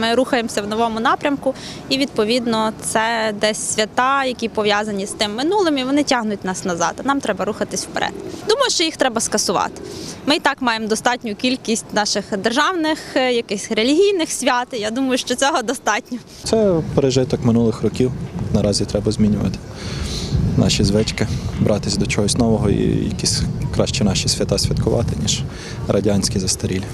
Ми рухаємося в новому напрямку, і відповідно це десь свята, які пов'язані з тим минулим, і вони тягнуть нас назад. А нам треба рухатись вперед. Думаю, що їх треба скасувати. Ми і так маємо достатню кількість наших державних, е, якихось релігійних свят. і Я думаю, що цього достатньо. Це пережиток минулих років. Наразі треба змінювати наші звички, братись до чогось нового і якісь краще наші свята святкувати, ніж радянські застарілі.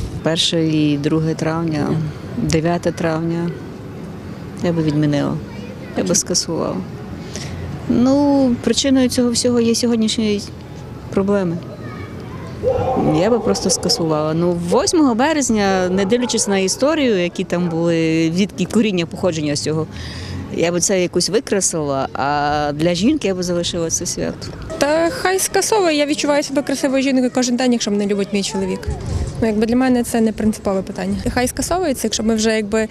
1 і 2 травня, 9 травня я би відмінила, я би скасувала. Ну, причиною цього всього є сьогоднішні проблеми. Я би просто скасувала. Ну, 8 березня, не дивлячись на історію, які там були, відки коріння походження з цього, я би це якось викрасила, а для жінки я б залишила це свято. Та хай скасовує. Я відчуваю себе красивою жінкою кожен день, якщо мене любить мій чоловік. Ну, якби для мене це не принципове питання. Хай скасовується, якщо ми вже якби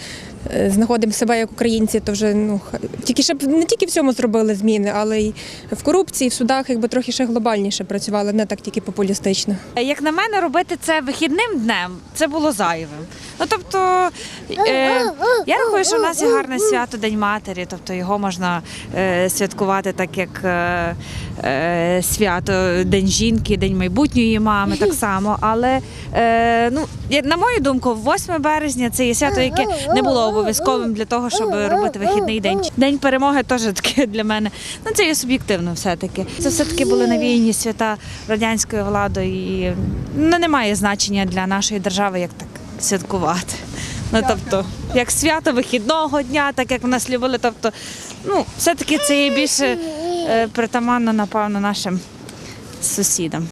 е, знаходимо себе як українці, то вже ну тільки щоб не тільки в цьому зробили зміни, але й в корупції, в судах, якби трохи ще глобальніше працювали, не так тільки популістично. Як на мене, робити це вихідним днем це було зайвим. Ну тобто, е, я рахую, що в нас є гарне свято День матері, тобто його можна е, святкувати так, як е, е, свято День жінки, День майбутньої мами, так само. Але е, ну, на мою думку, 8 березня це є свято, яке не було обов'язковим для того, щоб робити вихідний день. День перемоги теж таке для мене. Ну це є суб'єктивно все-таки. Це все-таки були навіяні свята радянською владою і ну, немає значення для нашої держави, як так святкувати. Ну тобто, як свято вихідного дня, так як в нас любили. Тобто, ну, все-таки це є більше е, притаманно, напевно, нашим сусідам.